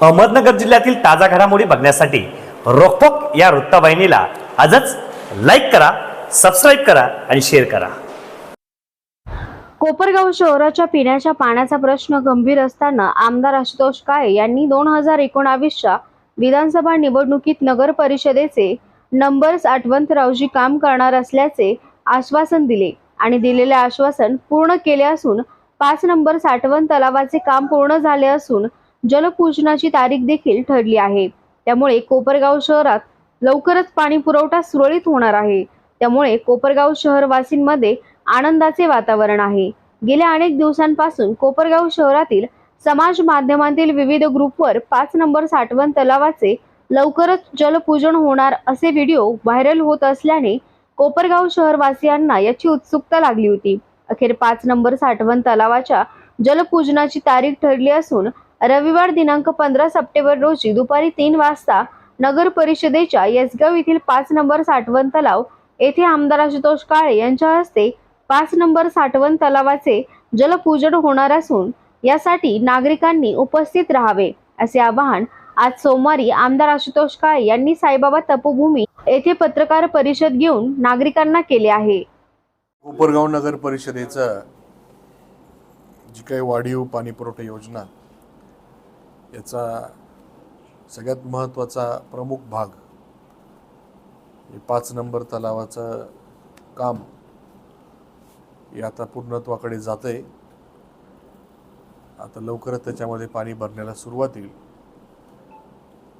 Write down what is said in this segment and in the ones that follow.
अहमदनगर जिल्ह्यातील ताजा घडामोडी बघण्यासाठी रोखोक या वृत्तवाहिनीला आजच लाईक करा सबस्क्राईब करा आणि शेअर करा. कोपरगाव शहराच्या पिण्याच्या पाण्याचा प्रश्न गंभीर असताना आमदार आशुतोष काळे यांनी दोन हजार एकोणावीसच्या विधानसभा निवडणुकीत नगर परिषदेचे नंबर्स आठवंतरावजी काम करणार असल्याचे आश्वासन दिले आणि दिलेले आश्वासन पूर्ण केले असून पाच नंबर साठवण तलावाचे काम पूर्ण झाले असून जलपूजनाची तारीख देखील ठरली आहे. त्यामुळे कोपरगाव शहरात लवकरच पाणी पुरवठा सुरळीत होणार आहे. त्यामुळे कोपरगाव शहरवासींमध्ये आनंदाचे वातावरण आहे. गेल्या अनेक दिवसांपासून कोपरगाव शहरातील समाज माध्यमांतील विविध ग्रुपवर पाच नंबर साठवण तलावाचे लवकरच जलपूजन होणार असे व्हिडिओ व्हायरल होत असल्याने कोपरगाव शहरवासियांना याची उत्सुकता लागली होती. अखेर पाच नंबर साठवण तलावाच्या जलपूजनाची तारीख ठरली असून रविवार दिनांक पंधरा सप्टेंबर रोजी दुपारी तीन वाजता नगर परिषदेच्या येसगाव येथील पाच नंबर साठवण तलाव येथे आमदार आशुतोष काळे यांच्या हस्ते पाच नंबर साठवण तलावाचे जलपूजन होणार असून यासाठी नागरिकांनी उपस्थित राहावे असे आवाहन आज सोमवारी आमदार आशुतोष काळे यांनी साईबाबा तपोभूमी येथे पत्रकार परिषद घेऊन नागरिकांना केले आहे. कोपरगाव नगर परिषदेचं जी काही वाढीव पाणी पुरवठा योजना याचा सगळ्यात महत्त्वाचा प्रमुख भाग हे पाच नंबर तलावाचं काम हे आता पूर्णत्वाकडे जातं आहे आता लवकरच त्याच्यामध्ये पाणी भरण्याला सुरुवात येईल.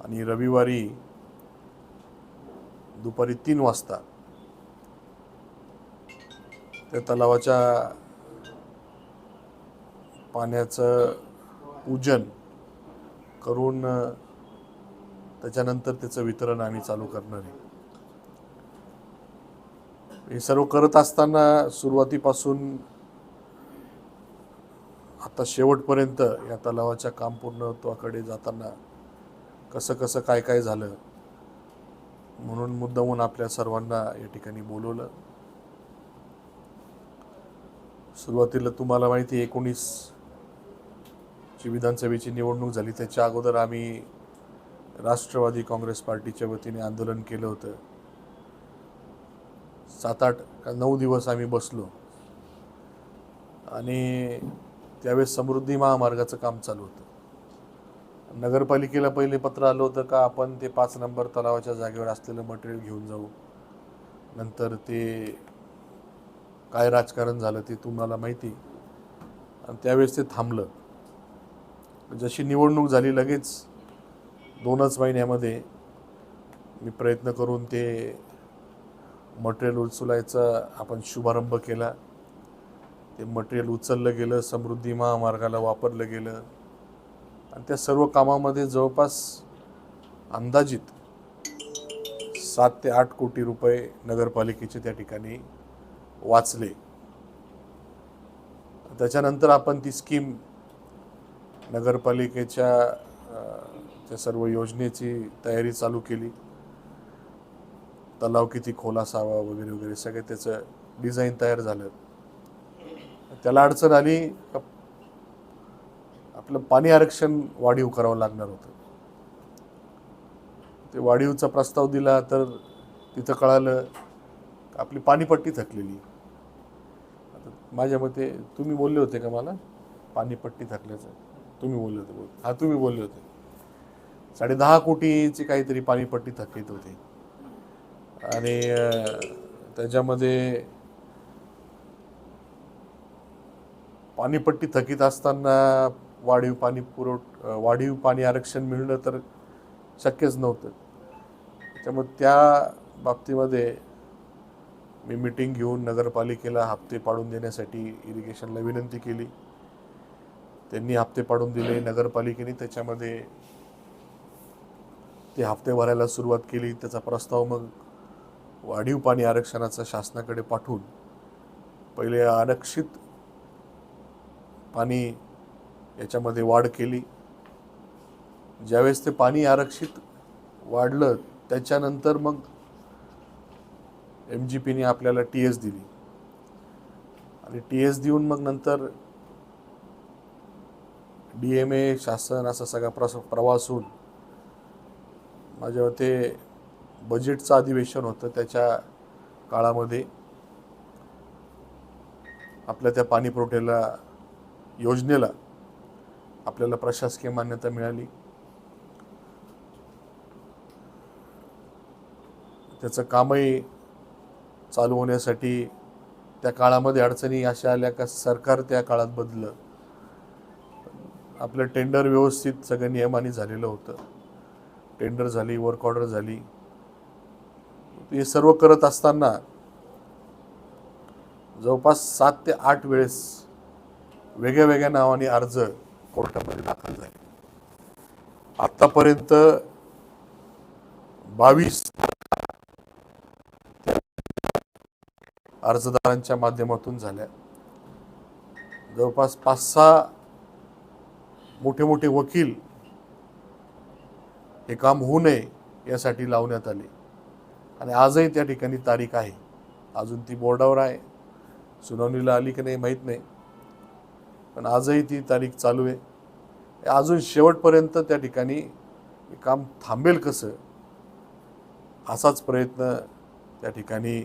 आणि रविवारी दुपारी तीन वाजता त्या तलावाच्या पाण्याचं पूजन करून त्याच्यानंतर त्याचं वितरण आम्ही चालू करणार आहे. हे सर्व करत असताना सुरुवातीपासून आता शेवटपर्यंत या तलावाच्या काम पूर्णत्वाकडे जाताना कसं कसं काय काय झालं म्हणून मुद्दामून आपल्या सर्वांना या ठिकाणी बोलवलं. सुरुवातीला तुम्हाला माहिती एकोणीस जी विधानसभेची निवडणूक झाली त्याच्या अगोदर आम्ही राष्ट्रवादी काँग्रेस पार्टीच्या वतीने आंदोलन केलं होतं. सात आठ का नऊ दिवस आम्ही बसलो. आणि त्यावेळेस समृद्धी महामार्गाचं काम चालू होतं. नगरपालिकेला पहिले पत्र आलं होतं का आपण ते पाच नंबर तलावाच्या जागेवर असलेलं मटेरियल घेऊन जाऊ. नंतर ते काय राजकारण झालं ते तुम्हाला माहिती. आणि त्यावेळेस ते थांबलं. जशी निवडणूक झाली लगेच दोनच महिन्यामध्ये मी प्रयत्न करून ते मटेरियल उचलायचा आपण शुभारंभ केला. ते मटेरियल उचललं गेलं समृद्धी महामार्गाला वापरलं गेलं. आणि त्या सर्व कामामध्ये जवळपास अंदाजित सात ते आठ कोटी रुपये नगरपालिकेचे त्या ठिकाणी वाचले. त्याच्यानंतर आपण ती स्कीम नगरपालिकेच्या त्या सर्व योजनेची तयारी चालू केली. तलाव किती खोल असावा वगैरे वगैरे सगळे त्याचं डिझाईन तयार झालं. त्याला अडचण आली आपलं पाणी आरक्षण वाढीव करावं लागणार होतं. ते वाढीवचा प्रस्ताव दिला तर तिथं कळालं आपली पाणीपट्टी थकलेली आता माझ्या मते तुम्ही बोलले होते का मला? पाणीपट्टी थकल्याचं. तुम्ही बोलले होते बोल. हा तुम्ही बोलले होते. साडे दहा कोटीची काहीतरी पाणीपट्टी थकीत होती. आणि त्याच्यामध्ये पाणीपट्टी थकीत असताना वाढीव पाणी पुरवठ वाढीव पाणी आरक्षण मिळणं तर शक्यच नव्हतं. त्यामुळे त्या बाबतीमध्ये मी मिटिंग घेऊन नगरपालिकेला हप्ते पाडून देण्यासाठी इरिगेशनला विनंती केली. त्यांनी हप्ते पाडून दिले नगरपालिकेने त्याच्यामध्ये ते हप्ते भरायला सुरुवात केली. त्याचा प्रस्ताव मग वाढीव पाणी आरक्षणाचा शासनाकडे पाठवून पहिले आरक्षित पाणी याच्यामध्ये वाढ केली. ज्यावेळेस ते पाणी आरक्षित वाढलं त्याच्यानंतर मग एम जी पीने आपल्याला टी एस दिली. आणि टी एस देऊन मग नंतर डी एम ए शासन असा सगळा प्रस प्रवास होऊन माझ्या मते बजेटचं अधिवेशन होतं त्याच्या काळामध्ये. आपल्या त्या पाणी पुरवठ्याला योजनेला आपल्याला प्रशासकीय मान्यता मिळाली. त्याचं कामही चालू होण्यासाठी त्या काळामध्ये अडचणी अशा आल्या का सरकार त्या काळात बदलं आपलं टेंडर व्यवस्थित सगळं नियमाने झालेलं होतं. टेंडर झाली वर्क ऑर्डर झाली. हे सर्व करत असताना जवळपास सात ते आठ वेळेस वेगळ्या वेगळ्या नावाने अर्ज कोर्टामध्ये दाखल झाले. आतापर्यंत बावीस अर्जदारांच्या माध्यमातून झाल्या. जवळपास पाच सहा मोठे मोठे वकील हे काम होऊ नये यासाठी लावण्यात आले. आणि आजही त्या ठिकाणी तारीख आहे. अजून ती बोर्डावर आहे. सुनावणीला आली की नाही माहीत नाही. पण आजही ती तारीख चालू आहे. अजून शेवटपर्यंत त्या ठिकाणी हे काम थांबेल कसं? असाच प्रयत्न त्या ठिकाणी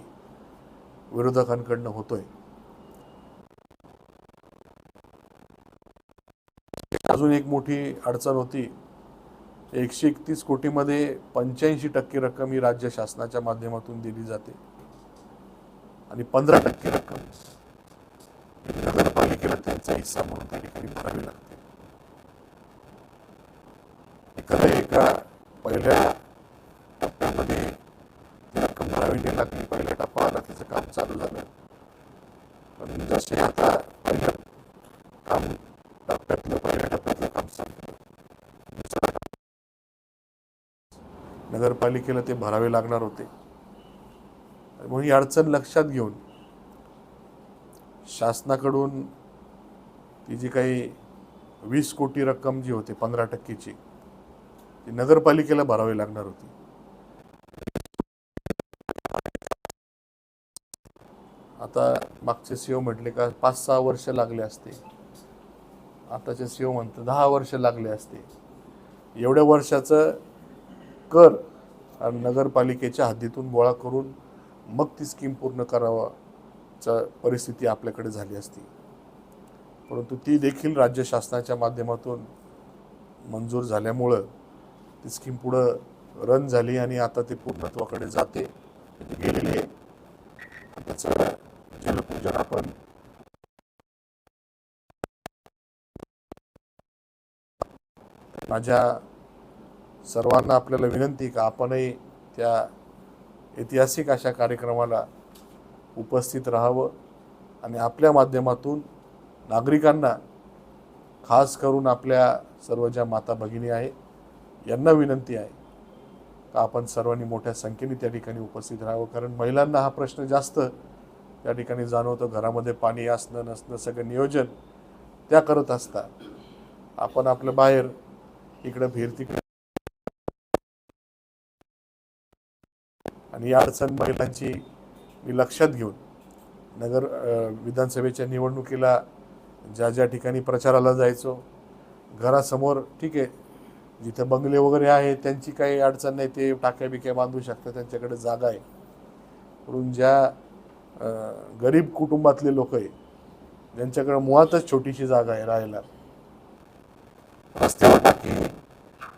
विरोधकांकडनं आहे अजून एक मोठी अडचण होती. एकशे एकतीस कोटीमध्ये पंच्याऐंशी टक्के रक्कम ही राज्य शासनाच्या माध्यमातून दिली जाते. आणि पंधरा टक्के रक्कम नगरपालिकेला त्यांचा हिस्सा म्हणून त्या ठिकाणी भरावी लागते. एखाद्या एका पहिल्या टप्प्यामध्ये ती रक्कम भरावी नाही लागली पहिल्या टप्पा आला तिचं काम चालू झालं. पण जसे आता पहिल्या काम टप्प्यातलं पहिल्या टप्प्यातलं काम संपलं दुसऱ्या नगरपालिकेला ते भरावे लागणार होते. म्हणून ही अडचण लक्षात घेऊन शासनाकडून ती जी काही वीस कोटी रक्कम जी होती पंधरा टक्केची ती नगरपालिकेला भरावी लागणार होती. आता मागचे सीओ म्हटले का पाच सहा वर्ष लागले असते. आताचे सीओ म्हणतात दहा वर्ष लागले असते. एवढ्या वर्षाचं कर. आणि नगरपालिकेच्या हद्दीतून गोळा करून मग ती स्कीम पूर्ण करावाचा परिस्थिती आपल्याकडे झाली असती. परंतु ती देखील राज्य शासनाच्या माध्यमातून मंजूर झाल्यामुळं ती स्कीम पुढं रन झाली आणि आता ती पूर्णत्वाकडे जाते. गेलेली आहे त्याचं जलपूजन आपण माझ्या सर्वांना आपल्याला विनंती का आपणही त्या ऐतिहासिक अशा कार्यक्रमाला उपस्थित राहावं आणि आपल्या माध्यमातून नागरिकांना खास करून आपल्या सर्व ज्या माता भगिनी आहे यांना विनंती आहे का आपण सर्वांनी मोठ्या संख्येने त्या ठिकाणी उपस्थित राहावं? कारण महिलांना हा प्रश्न जास्त त्या ठिकाणी जाणवतो. घरामध्ये पाणी असणं नसणं सगळं नियोजन त्या करत असतात. आपण आपलं बाहेर इकडं फिर आणि या अडचण महिलांची मी लक्षात घेऊन नगर विधानसभेच्या निवडणुकीला ज्या ज्या ठिकाणी प्रचाराला जायचो घरासमोर ठीक आहे जिथे बंगले वगैरे आहे त्यांची काही अडचण नाही ते टाक्या बिक्या बांधू शकतात त्यांच्याकडे जागा आहे. म्हणून ज्या गरीब कुटुंबातले लोक आहे ज्यांच्याकडे मुळातच छोटीशी जागा आहे राहायला. रस्त्यावर टाकी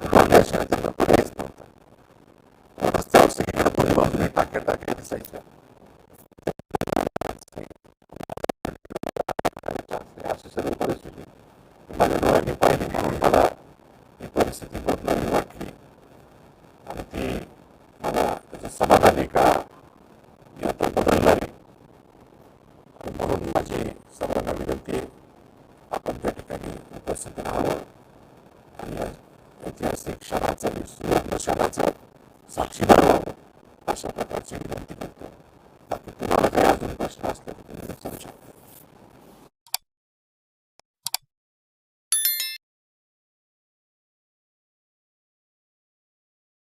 उभारल्याशिवाय त्यांना पर्यायच नव्हता रस्त्यावर सगळीकडे दोन्ही बाजूने टाक्या टाक्या दिसायच्या अशी सर्व परिस्थिती माझ्या डोळ्यांनी पाहिली म्हणून मला ही परिस्थिती बदलावी वाटली आणि ती मला त्याचं समाधान आहे का मी आता बदलणार आणि म्हणून माझी सर्वांना विनंती आहे आपण त्या ठिकाणी उपस्थित राहावं आणि ऐतिहासिक क्षणाचं सुवर्ण क्षणाचं साक्षीदार व्हावं अशा प्रकारची विनंती करतो बाकी तुम्हाला काही अजून प्रश्न असले तर तुम्ही विचारू शकता